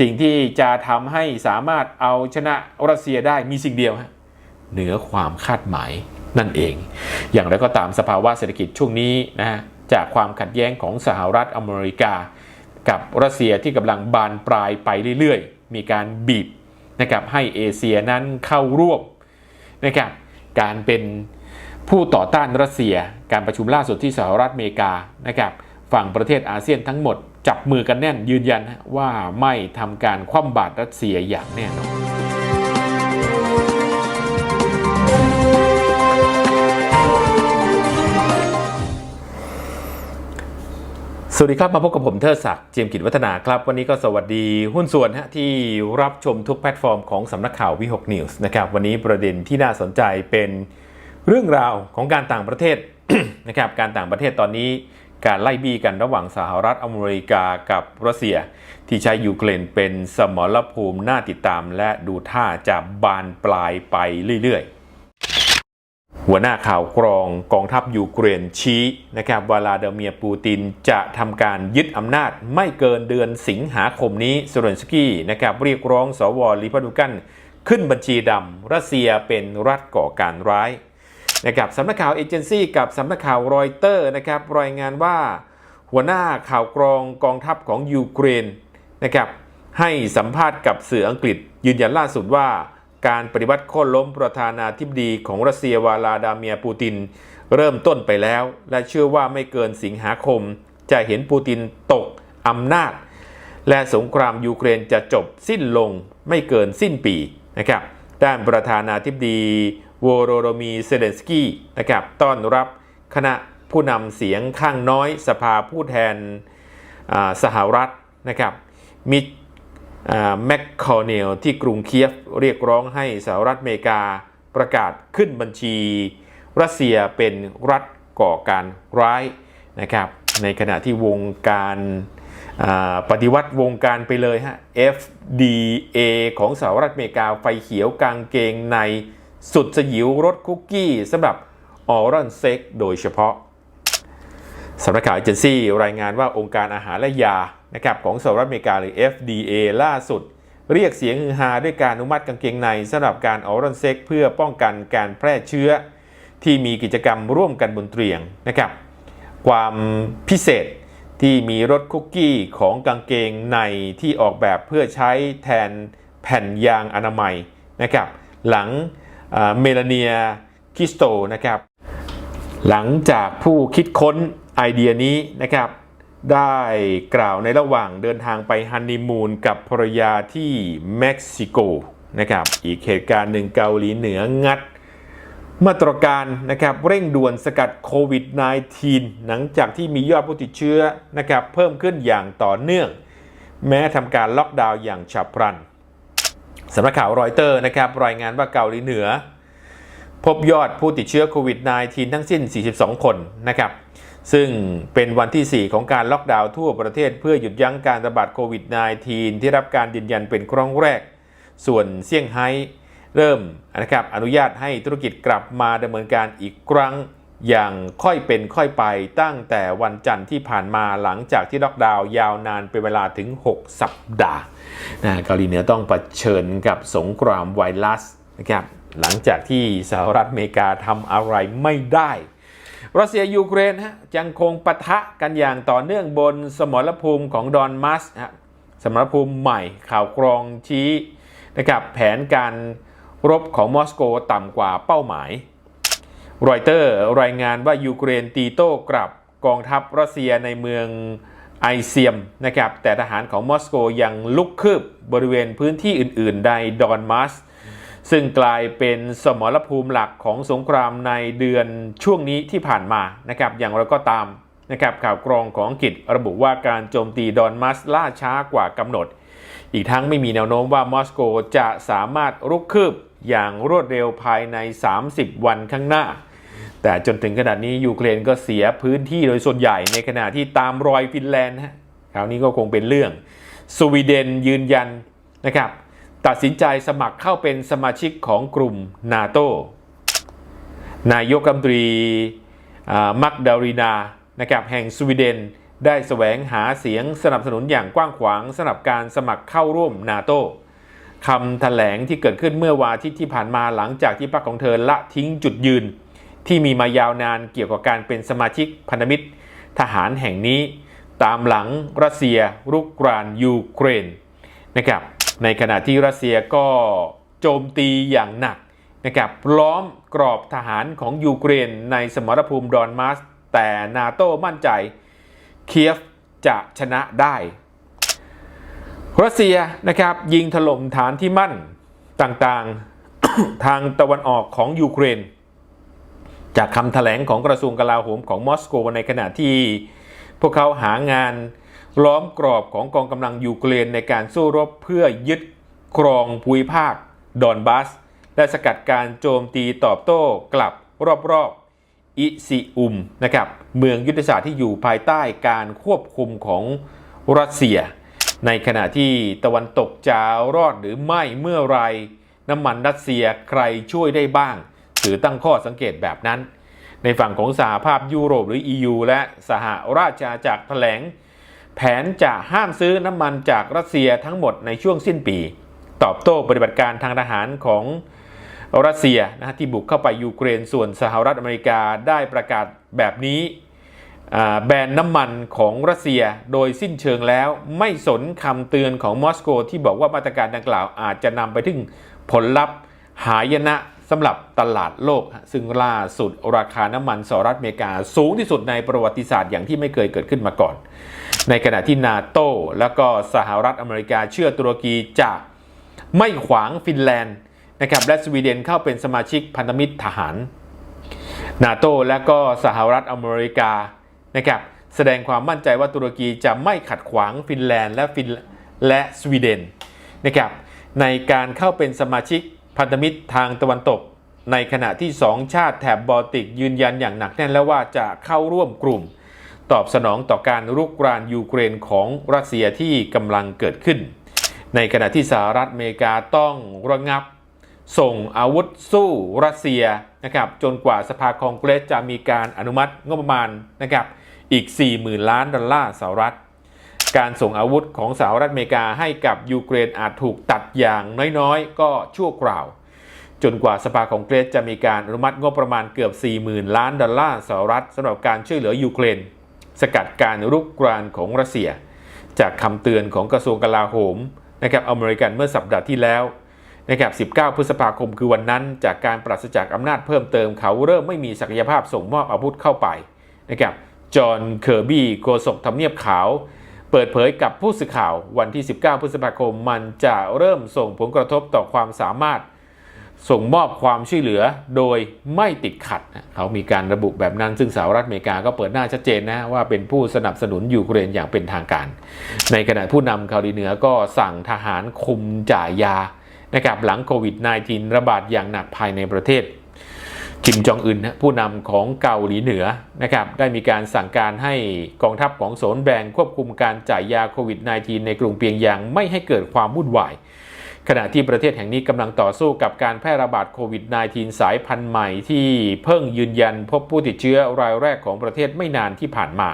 สิ่งที่จะทำให้สามารถเอาชนะรัสเซียได้มีสิ่งเดียวฮะเหนือความคาดหมายนั่นเอง อย่างไรก็ตามสภาวะเศรษฐกิจช่วงนี้นะฮะจากความขัดแย้งของสหรัฐอเมริกา กับรัสเซียที่กำลังบานปลายไปเรื่อยๆ มีการบีบนะครับให้เอเชียนั้นเข้าร่วมนะครับการเป็นผู้ต่อต้านรัสเซีย การประชุมล่าสุดที่สหรัฐอเมริกานะครับฝั่งประเทศอาเซียนทั้งหมด จับมือกันแน่นยืนยันว่าไม่ทำการคว่ำบาตรรัสเซียอย่างแน่นอนสวัสดีครับ มาพบกับผมเทิดศักดิ์เจียมกิจวัฒนาครับ วันนี้ก็สวัสดีหุ้นส่วนฮะที่รับชมทุกแพลตฟอร์มของสำนักข่าววิหกนิวส์นะครับวันนี้ประเด็นที่น่าสนใจเป็นเรื่องราวของการต่างประเทศนะครับการต่างประเทศตอนนี้ การไล่บี้กันระหว่างสหรัฐอเมริกากับรัสเซีย ที่ใช้ยูเครนเป็นสมรภูมิน่าติดตามและดูท่าจะบานปลายไปเรื่อยๆ หัวหน้าข่าวกรองกองทัพยูเครนชี้นะครับวลาเดเมียปูตินจะทำการยึดอำนาจไม่เกินเดือนสิงหาคมนี้สโซเลนสกี้นะครับเรียกร้องสวริพับลิกันขึ้นบัญชีดำรัสเซียเป็นรัฐก่อการร้าย นะครับสำนักข่าวเอเจนซี่กับสำนักข่าวรอยเตอร์นะครับรายงานว่าหัวหน้าข่าวกรองกองทัพของยูเครนนะครับให้สัมภาษณ์กับสื่ออังกฤษ ยืนยันล่าสุดว่า การปฏิวัติโค่นล้มประธานาธิบดีของรัสเซียวาลาดาเมียปูติน เริ่มต้นไปแล้ว และเชื่อว่าไม่เกินสิงหาคม จะเห็นปูตินตกอำนาจ และสงครามยูเครนจะจบสิ้นลงไม่เกินสิ้นปีนะครับด้านประธานาธิบดี วโรโดมีเซเลนสกี้นะครับต้อนรับคณะผู้นำเสียงข้างน้อยสภาผู้แทนสหรัฐนะครับมิแมคคอเนลที่กรุงเคียฟเรียกร้องให้สหรัฐอเมริกาประกาศขึ้นบัญชี รัสเซียเป็นรัฐก่อการร้ายนะครับในขณะที่วงการปฏิวัติวงการไปเลยฮะ FDA ของสหรัฐอเมริกาไฟเขียวกางเกงใน สุดสยิวรสคุกกี้สำหรับออรันเซ็กโดยเฉพาะสำนักข่าวเอเจนซี่รายงานว่าองค์การอาหารและยานะครับของสหรัฐอเมริกาหรือ FDA ล่าสุด เรียกเสียงฮือฮาด้วยการอนุมัติกางเกงในสำหรับการออรันเซ็กเพื่อป้องกันการแพร่เชื้อ ที่มีกิจกรรมร่วมกันบนเตียงนะครับความพิเศษที่มีรสคุกกี้ของกางเกงในที่ออกแบบเพื่อใช้แทนแผ่นยางอนามัยนะครับหลัง เมลาเนียคิสโตนะครับ หลังจากผู้คิดค้นไอเดียนี้นะครับ ได้กล่าวในระหว่างเดินทางไปฮันนีมูนกับภรรยาที่เม็กซิโกนะครับ อีกเหตุการณ์หนึ่งเกาหลีเหนืองัด มาตรการนะครับเร่งด่วนสกัดโควิด -19 หลังจากที่มียอดผู้ติดเชื้อนะครับเพิ่มขึ้นอย่างต่อเนื่อง แม้ทำการล็อกดาวน์อย่างฉับพลัน สำนักข่าวรอยเตอร์นะครับรายงานว่าเกาหลีเหนือ พบยอดผู้ติดเชื้อโควิด -19 ทั้งสิ้น 42 คนนะครับซึ่งเป็นวันที่ 4 ของการล็อกดาวน์ทั่วประเทศเพื่อหยุดยั้งการระบาดโควิด -19 ที่รับการยืนยันเป็นครั้งแรก ส่วนเซี่ยงไฮ้เริ่มนะครับอนุญาตให้ธุรกิจกลับมาดำเนินการอีกครั้ง อย่างค่อยเป็นค่อยไปตั้งแต่วันจันทร์ที่ผ่านมาหลังจากที่ล็อกดาวน์ยาวนานเป็นเวลาถึง 6 สัปดาห์นะเกาหลีเหนือต้องเผชิญกับสงครามไวรัสนะครับหลังจากที่สหรัฐอเมริกาทำอะไรไม่ได้รัสเซียยูเครนฮะยังคงปะทะกันอย่างต่อเนื่องบนสมรภูมิของดอนมัสฮะสมรภูมิใหม่ข่าวกรองชี้นะครับแผนการรบของมอสโกต่ำกว่าเป้าหมาย รอยเตอร์รายงานว่ายูเครนตีโต้กลับกองทัพรัสเซียในเมืองไอเซียมนะครับแต่ทหารของมอสโกยังลุกคืบบริเวณพื้นที่อื่นๆในดอนมัสซึ่งกลายเป็นสมรภูมิหลักของสงครามในเดือนช่วงนี้ที่ผ่านมานะครับอย่างไรก็ตามนะครับข่าวกรองของอังกฤษระบุว่าการโจมตีดอนมัสล่าช้ากว่ากำหนด อีกทั้งไม่มีแนวโน้มว่ามอสโกจะสามารถรุกคืบอย่างรวดเร็วภายใน 30 วันข้างหน้า แต่จนถึงขนาดนี้ยูเครนก็เสียพื้นที่โดยส่วนใหญ่ในขณะที่ตามรอยฟินแลนด์ฮะคราวนี้ก็คงเป็นเรื่อง สวีเดนยืนยันนะครับตัดสินใจสมัครเข้าเป็นสมาชิกของกลุ่มนาโตนายกรัฐมนตรีมักดารินานะครับแห่งสวีเดนได้แสวงหาเสียงสนับสนุนอย่างกว้างขวางสำหรับการสมัครเข้าร่วมนาโตคำแถลงที่เกิดขึ้นเมื่อวานอาทิตย์ที่ผ่านมาหลังจากที่พรรคของเธอละทิ้งจุดยืน ที่มีมายาวนานเกี่ยวกับการเป็นสมาชิกพันธมิตร ทหารแห่งนี้ ตามหลังรัสเซียรุกรานยูเครนนะครับในขณะที่รัสเซียก็โจมตีอย่างหนักนะครับล้อมกรอบทหารของยูเครนในสมรภูมิดอนมัสแต่นาโต้มั่นใจเคียฟจะชนะได้รัสเซียนะครับยิงถล่มฐานที่มั่นต่างๆ ทางตะวันออกของยูเครน จากคำแถลงของกระทรวงกลาโหมของมอสโกในขณะที่พวกเขาหางานล้อมกรอบของกองกำลังยูเครนในการสู้รบเพื่อยึดครองภูมิภาค ดอนบัส และสกัดการโจมตีตอบโต้กลับรอบๆอิซิอุมนะครับเมืองยุทธศาสตร์ที่อยู่ภายใต้การควบคุมของรัสเซีย ในขณะที่ตะวันตกจะรอดหรือไม่เมื่อไรน้ำมันรัสเซียใครช่วยได้บ้าง ถือตั้งข้อสังเกตแบบนั้น ในฝั่งของสหภาพยุโรปหรือ EU และสหราชอาณาจักรแถลง แผนจะห้ามซื้อน้ำมันจากรัสเซียทั้งหมดในช่วงสิ้นปี ตอบโต้ปฏิบัติการทางทหารของรัสเซียนะที่บุกเข้าไปยูเครนส่วนสหรัฐอเมริกาได้ประกาศแบบนี้แบนน้ำมันของรัสเซียโดยสิ้นเชิงแล้วไม่สนคำเตือนของมอสโกที่บอกว่ามาตรการดังกล่าวอาจจะนำไปถึงผลลัพธ์หายนะ สำหรับตลาดโลก ซึ่งล่าสุดราคาน้ำมันสหรัฐอเมริกา สูงที่สุดในประวัติศาสตร์อย่างที่ไม่เคยเกิดขึ้นมาก่อน ในขณะที่นาโตแล้วก็สหรัฐอเมริกาเชื่อตุรกีจะไม่ขวางฟินแลนด์นะครับและสวีเดนเข้าเป็นสมาชิกพันธมิตรทหารนาโตและก็สหรัฐอเมริกานะครับแสดงความมั่นใจว่าตุรกีจะไม่ขัดขวางฟินแลนด์และฟินและสวีเดนนะครับในการเข้าเป็นสมาชิก พันธมิตรทางตะวันตก ในขณะที่สองชาติแถบบอลติกยืนยันอย่างหนักแน่นแล้วว่าจะเข้าร่วมกลุ่ม ตอบสนองต่อการรุกรานยูเครนของรัสเซียที่กำลังเกิดขึ้น ในขณะที่สหรัฐอเมริกาต้องระงับ ส่งอาวุธสู้รัสเซียนะครับจนกว่าสภาคองเกรสจะมีการอนุมัติงบประมาณนะครับอีก 40,000 ล้านดอลลาร์สหรัฐ การส่งอาวุธของสหรัฐอเมริกาให้กับยูเครนอาจถูกตัดอย่างน้อยๆ ก็ชั่วคราว จนกว่าสภาคองเกรสจะมีการอนุมัติงบประมาณเกือบ 40,000 ล้านดอลลาร์สหรัฐสำหรับการช่วยเหลือยูเครน สกัดการรุกรานของรัสเซีย จากคำเตือนของกระทรวงกลาโหมนะครับอเมริกันเมื่อสัปดาห์ที่แล้วนะครับ19 พฤษภาคมคือวันนั้น จากการปราศจากอำนาจเพิ่มเติมเขาเริ่มไม่มีศักยภาพส่งมอบอาวุธเข้าไปนะครับจอห์นเคอร์บี้โฆษกทำเนียบขาว เปิดเผยกับผู้สื่อข่าววันที่ 19 พฤษภาคม มันจะเริ่มส่งผลกระทบต่อความสามารถ ส่งมอบความช่วยเหลือโดยไม่ติดขัด เขามีการระบุแบบนั้น ซึ่งสหรัฐอเมริกาก็เปิดหน้าชัดเจนนะว่าเป็นผู้สนับสนุนยูเครนอย่างเป็นทางการ ในขณะผู้นำเกาหลีเหนือก็สั่งทหารคุมจ่ายยานะครับหลังโควิด -19 ระบาดอย่างหนักภายในประเทศ คิมจองอึนนผู้นำของเกาหลีเหนือนะครับได้มีการสั่งการให้กองทัพของโซนแบงควบคุมการจ่ายยาโควิด -19 ในกรุงเปียงยางไม่ให้เกิดความวุ่นวาย ขณะที่ประเทศแห่งนี้กำลังต่อสู้กับการแพร่ระบาดโควิด -19 สายพันธุ์ใหม่ที่เพิ่งยืนยันพบผู้ติดเชื้อรายแรกของประเทศไม่นานที่ผ่านมา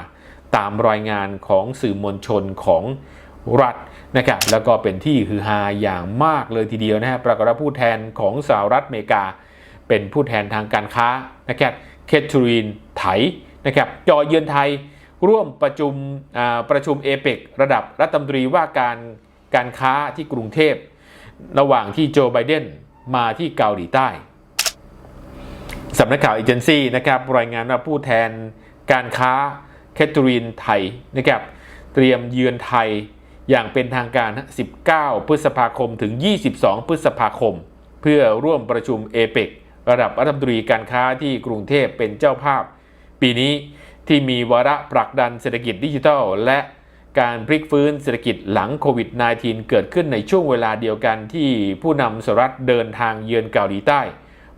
ตามรายงานของสื่อมวลชนของรัฐนะครับแล้วก็เป็นที่ฮือฮาอย่างมากเลยทีเดียวนะฮะปรากฏว่าผู้แทนของสหรัฐอเมริกา เป็นผู้แทนทางการค้านะครับเคทรีนไถนะครับจอเยือนไทยร่วมประชุมประชุมเอเปกระดับรัฐมนตรีว่าการการค้าที่กรุงเทพ ระหว่างที่โจไบเดนมาที่เกาหลีใต้สำนักข่าวเอเจนซี่นะครับรายงานว่าผู้แทนการค้าแคทเธอรีนไทยนะครับเตรียมเยือนไทยอย่างเป็นทางการ 19 พฤษภาคมถึง 22 พฤษภาคม เพื่อร่วมประชุมเอเปก ระดับรัฐมนตรีการค้าที่กรุงเทพเป็นเจ้าภาพ ปีนี้ที่มีวาระผลักดันเศรษฐกิจดิจิทัล และการพลิกฟื้นเศรษฐกิจหลังโควิด -19 เกิดขึ้นในช่วงเวลาเดียวกันที่ผู้นำสหรัฐเดินทางเยือนเกาหลีใต้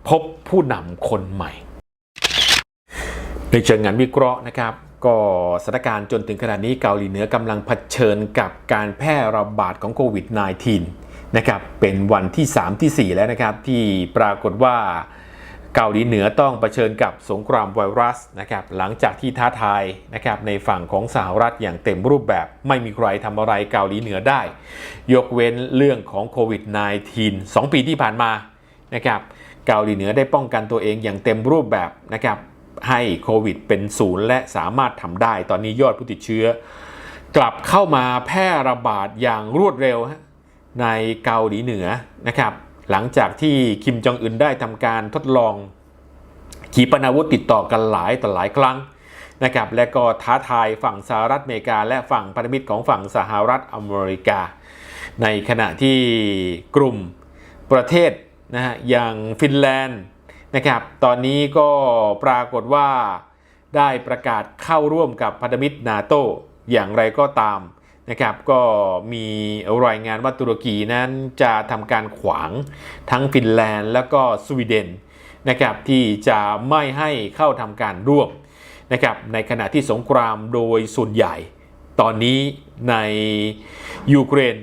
พบผู้นำคนใหม่ ในเชิงงานวิเคราะห์นะครับ ก็สถานการณ์จนถึงขณะนี้เกาหลีเหนือกำลังเผชิญกับการแพร่ระบาดของโควิด -19 นะครับเป็นวันที่ 3 ที่ 4 แล้วนะครับ ที่ปรากฏว่าเกาหลีเหนือต้องเผชิญกับสงครามไวรัสนะครับหลังจากที่ท้าทายนะครับในฝั่งของสหรัฐอย่างเต็มรูปแบบ ไม่มีใครทำอะไรเกาหลีเหนือได้ ยกเว้นเรื่องของโควิด -19 2 ปีที่ผ่านมานะครับเกาหลีเหนือได้ป้องกันตัวเองอย่างเต็มรูปแบบนะครับให้โควิดเป็นศูนย์และสามารถทำได้ ตอนนี้ยอดผู้ติดเชื้อ กลับเข้ามาแพร่ระบาดอย่างรวดเร็วฮะ ในเกาหลีเหนือนะครับ หลังจากที่คิมจองอึนได้ทำการทดลองขีปนาวุธติดต่อกันหลายต่อหลายครั้งนะครับและก็ท้าทายฝั่งสหรัฐอเมริกา และฝั่งพันธมิตรของฝั่งสหรัฐอเมริกา ในขณะที่กลุ่มประเทศนะฮะอย่างฟินแลนด์นะครับตอนนี้ก็ปรากฏว่าได้ประกาศเข้าร่วมกับพันธมิตรนาโตอย่างไรก็ตาม นะครับก็มีรายงานว่าตุรกีนั้นจะทำการขวางทั้งฟินแลนด์แล้วก็สวีเดนนะครับที่จะไม่ให้เข้าทำการร่วมนะครับในขณะที่สงครามโดยส่วนใหญ่ ตอนนี้ในยูเครน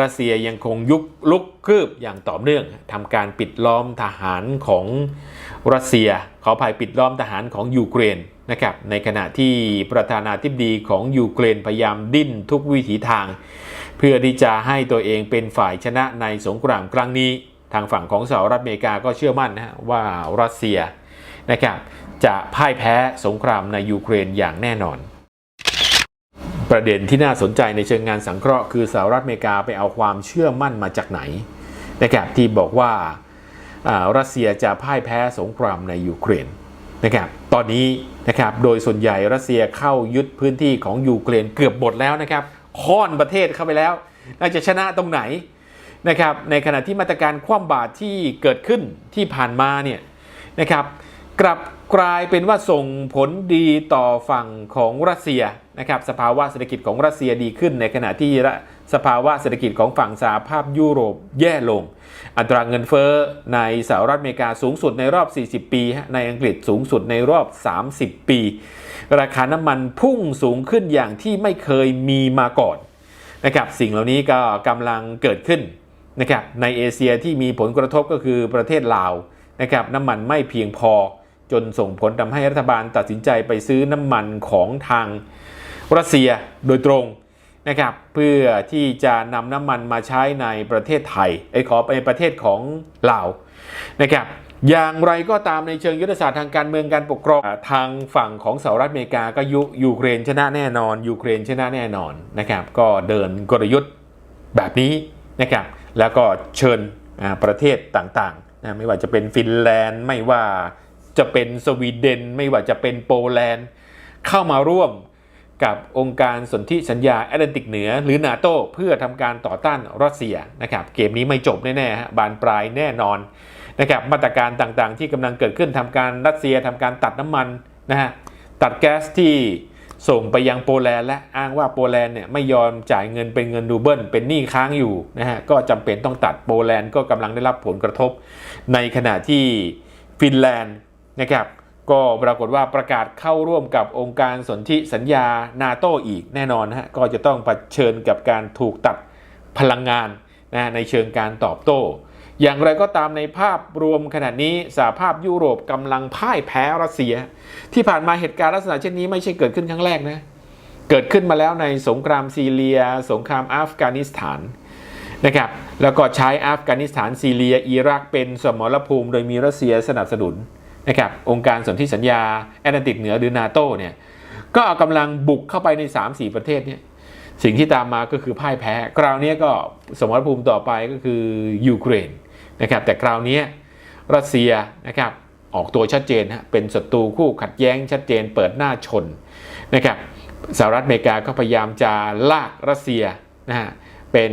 รัสเซียยังคงยุกลุกคืบอย่างต่อเนื่องทำการปิดล้อมทหารของรัสเซียขอภัยปิดล้อมทหารของยูเครนนะครับในขณะที่ประธานาธิบดีของยูเครนพยายามดิ้นทุกวิถีทาง เพื่อที่จะให้ตัวเองเป็นฝ่ายชนะในสงครามครั้งนี้ ทางฝั่งของสหรัฐอเมริกาก็เชื่อมั่นนะว่ารัสเซียนะครับจะพ่ายแพ้สงครามในยูเครนอย่างแน่นอน ประเด็นที่น่าสนใจในเชิงงานสังเคราะห์คือสหรัฐอเมริกาไปเอาความเชื่อมั่นมาจากไหนนะครับที่บอกว่ารัสเซียจะพ่ายแพ้สงครามในยูเครนนะครับตอนนี้นะครับโดยส่วนใหญ่รัสเซียเข้ายึดพื้นที่ของยูเครนเกือบหมดแล้วนะครับค่อนประเทศเข้าไปแล้วน่าจะชนะตรงไหนนะครับในขณะที่มาตรการคว่ำบาตรที่เกิดขึ้นที่ผ่านมาเนี่ยนะครับ กลับกลายเป็นว่าส่งผลดีต่อฝั่งของรัสเซียนะครับสภาวะเศรษฐกิจของรัสเซียดีขึ้น ในขณะที่สภาวะเศรษฐกิจของฝั่งสหภาพยุโรปแย่ลง อัตราเงินเฟ้อในสหรัฐอเมริกาสูงสุดในรอบ 40 ปี ในอังกฤษสูงสุดในรอบ 30 ปี ราคาน้ำมันพุ่งสูงขึ้นอย่างที่ไม่เคยมีมาก่อนนะครับสิ่งเหล่านี้ก็กำลังเกิดขึ้นนะครับในเอเชียที่มีผลกระทบก็คือประเทศลาวนะครับน้ำมันไม่เพียงพอ จนส่งผลทำให้รัฐบาลตัดสินใจไปซื้อน้ำมันของทางรัสเซียโดยตรงนะครับเพื่อที่จะนำน้ำมันมาใช้ในประเทศไทยไอ้ขอไปประเทศของลาวนะครับอย่างไรก็ตามในเชิงยุทธศาสตร์ทางการเมืองการปกครองทางฝั่งของสหรัฐอเมริกาก็ยุยูเครนชนะแน่นอนยูเครนชนะแน่นอนนะครับก็เดินกลยุทธ์แบบนี้นะครับแล้วก็เชิญประเทศต่างๆนะไม่ว่าจะเป็นฟินแลนด์ไม่ว่า จะเป็นสวีเดน ไม่ว่าจะเป็นโปแลนด์ เข้ามาร่วมกับองค์การสนธิสัญญาแอตแลนติกเหนือ หรือนาโตเพื่อทำการต่อต้านรัสเซียนะครับเกมนี้ไม่จบแน่ๆฮะบานปลายแน่นอนนะครับมาตรการต่างๆ ที่กำลังเกิดขึ้นทำการรัสเซียทำการตัดน้ำมันนะฮะตัดแก๊สที่ส่งไปยังโปแลนด์และอ้างว่าโปแลนด์เนี่ยไม่ยอมจ่ายเงินเป็นเงินรูเบิลเป็นหนี้ค้างอยู่นะฮะก็จำเป็นต้องตัดโปแลนด์ก็กำลังได้รับผลกระทบ ในขณะที่ฟินแลนด์ นะครับก็ปรากฏว่าประกาศเข้าร่วมกับองค์การสนธิสัญญานาโตอีกแน่นอนฮะก็จะต้องเผชิญกับการถูกตัดพลังงานนะในเชิงการตอบโต้ อย่างไรก็ตามในภาพรวมขณะนี้สหภาพยุโรปกำลังพ่ายแพ้รัสเซีย ที่ผ่านมาเหตุการณ์ลักษณะเช่นนี้ไม่ใช่เกิดขึ้นครั้งแรกนะเกิดขึ้นมาแล้วในสงครามซีเรีย สงครามอัฟกานิสถานนะครับแล้วก็ใช้อัฟกานิสถานซีเรียอิรักเป็นสมรภูมิโดยมีรัสเซียสนับสนุน นะครับองค์การสนธิสัญญาแอตแลนติกเหนือหรือนาโตเนี่ยก็เอากำลังบุกเข้าไปใน 3-4 ประเทศเนี่ยสิ่งที่ตามมาก็คือพ่ายแพ้ คราวนี้ก็สมรภูมิต่อไปก็คือยูเครนนะครับแต่คราวนี้รัสเซียนะครับออกตัวชัดเจนฮะเป็นศัตรูคู่ขัดแย้งชัดเจนเปิดหน้าชนนะครับสหรัฐอเมริกาก็พยายามจะลากรัสเซียนะฮะเป็น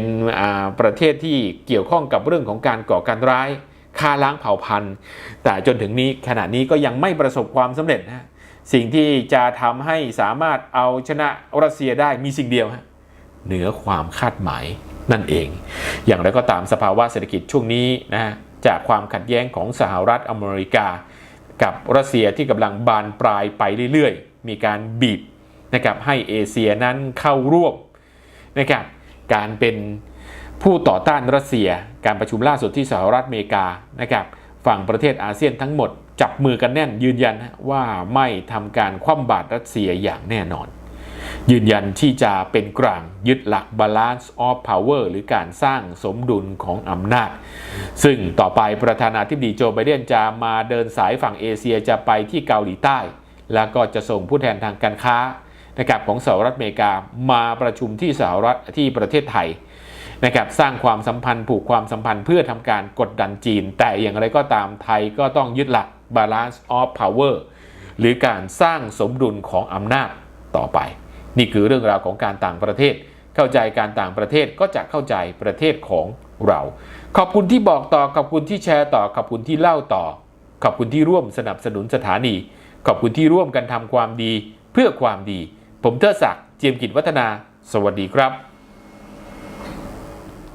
ประเทศที่เกี่ยวข้องกับเรื่องของการก่อการร้าย ฆ่าล้างเผ่าพันธุ์ แต่จนถึงนี้ขณะนี้ก็ยังไม่ประสบความสำเร็จนะสิ่งที่จะทำให้สามารถเอาชนะรัสเซียได้มีสิ่งเดียวฮะเหนือความคาดหมายนั่นเอง อย่างไรก็ตามสภาวะเศรษฐกิจช่วงนี้นะฮะจากความขัดแย้งของสหรัฐอเมริกา กับรัสเซียที่กำลังบานปลายไปเรื่อยๆ มีการบีบนะครับให้เอเชียนั้นเข้าร่วมนะครับการเป็นผู้ต่อต้านรัสเซีย การประชุมล่าสุดที่สหรัฐอเมริกานะครับฝั่งประเทศอาเซียนทั้งหมด จับมือกันแน่นยืนยันว่าไม่ทำการคว่ำบาตรรัสเซียอย่างแน่นอน ยืนยันที่จะเป็นกลางยึดหลัก balance of power หรือการสร้างสมดุลของอำนาจ ซึ่งต่อไปประธานาธิบดีโจไบเดนจะมาเดินสายฝั่งเอเชียจะไปที่เกาหลีใต้ แล้วก็จะส่งผู้แทนทางการค้านะครับของสหรัฐอเมริกามาประชุมที่สหรัฐที่ประเทศไทย นะครับสร้างความสัมพันธ์ผูกความสัมพันธ์เพื่อทำการกดดันจีน แต่อย่างไรก็ตามไทยก็ต้องยึดหลัก balance of power หรือการสร้างสมดุลของอำนาจต่อไป นี่คือเรื่องราวของการต่างประเทศ เข้าใจการต่างประเทศก็จะเข้าใจประเทศของเรา ขอบคุณที่บอกต่อขอบคุณที่แชร์ต่อขอบคุณที่เล่าต่อ ขอบคุณที่ร่วมสนับสนุนสถานี ขอบคุณที่ร่วมกันทำความดีเพื่อความดี ผมเทอศักดิ์เจียมกิจวัฒนา สวัสดีครับ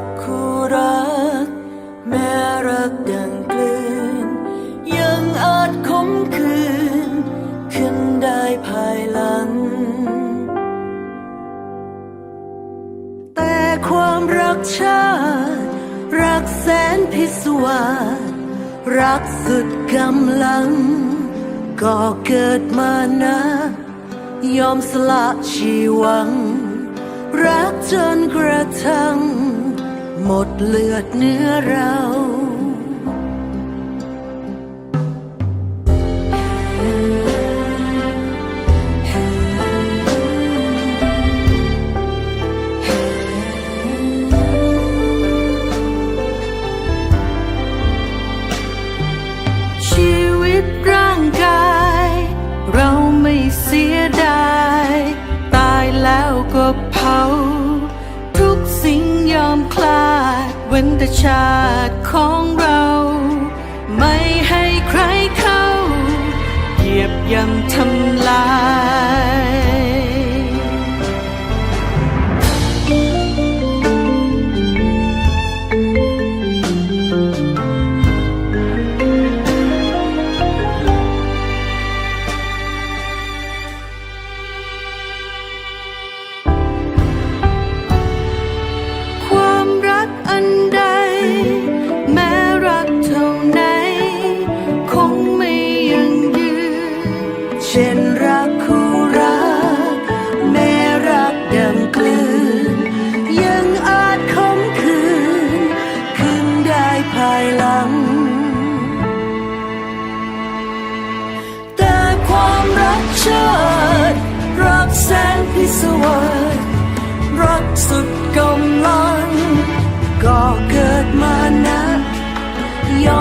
กคู่รัก แม้รักดังกลืน ยังอาจคมคืน ขึ้นได้ภายหลัง แต่ความรักชาติ รักแสนพิศวาสรักสุดกำลัง ก็เกิดมานะ ยอมสละชีวัง รักจนกระทั่ง หมดเลือดเนื้อเรา เ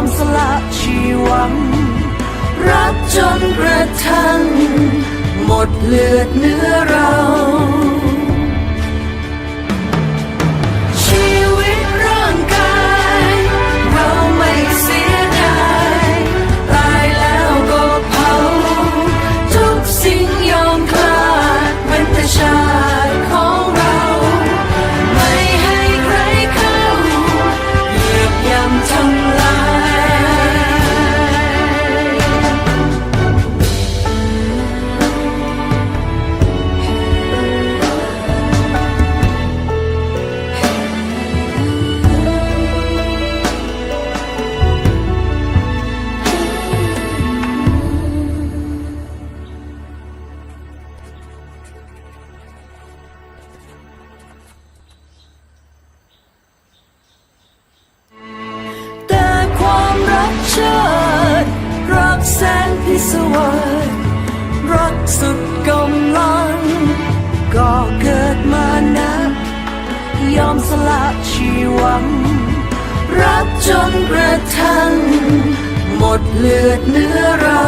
มสละชีวัง รักจนกระทั่งหมดเลือดเนื้อเรา ยอมสละชีวัง รักจนกระทั่งหมดเลือดเนื้อเรา